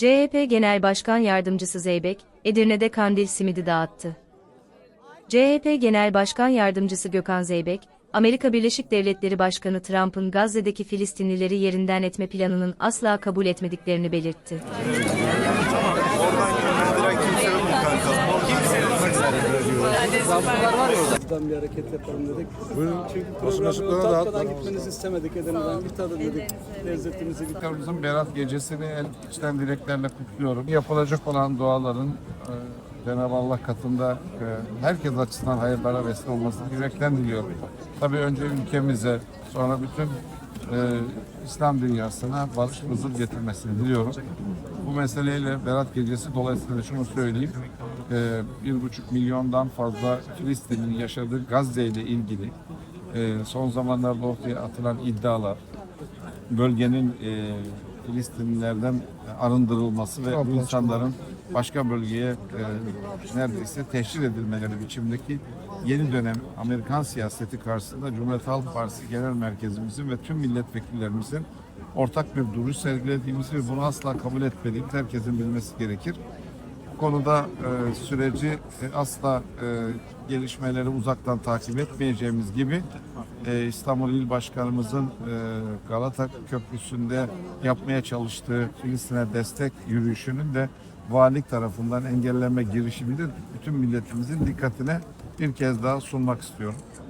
CHP Genel Başkan Yardımcısı Zeybek, Edirne'de kandil simidi dağıttı. CHP Genel Başkan Yardımcısı Gökhan Zeybek, Amerika Birleşik Devletleri Başkanı Trump'ın Gazze'deki Filistinlileri yerinden etme planının asla kabul etmediklerini belirtti. Buradan bir hareket yapalım dedik. Buyurun. Çünkü programı tatmadan gitmenizi istemedik. Edirne'den bir tadın dedik. Lezzetimizi bir Tekrarımızın Berat Gecesi'ni en içten dileklerle kutluyorum. Yapılacak olan duaların e, Cenab-ı Allah katında e, herkes açısından hayırlara vesile olmasını yürekten diliyorum. Tabii önce ülkemize, sonra bütün e, İslam dünyasına barış huzur getirmesini diliyorum. Bu meseleyle Berat Gecesi dolayısıyla şunu söyleyeyim. E, bir buçuk milyondan fazla Filistin'in yaşadığı Gazze ile ilgili e, son zamanlarda ortaya atılan iddialar, bölgenin e, Filistinlilerden arındırılması ve bu insanların başka bölgeye e, neredeyse teşhir edilmeleri biçimdeki yeni dönem Amerikan siyaseti karşısında Cumhuriyet Halk Partisi Genel Merkezimizin ve tüm milletvekillerimizin ortak bir duruş sergilediğimizi ve bunu asla kabul etmediğimizi herkesin bilmesi gerekir. Bu konuda e, süreci e, asla e, gelişmeleri uzaktan takip etmeyeceğimiz gibi e, İstanbul İl Başkanımızın e, Galata Köprüsü'nde yapmaya çalıştığı Filistin'e destek yürüyüşünün de valilik tarafından engelleme girişimini de bütün milletimizin dikkatine bir kez daha sunmak istiyorum.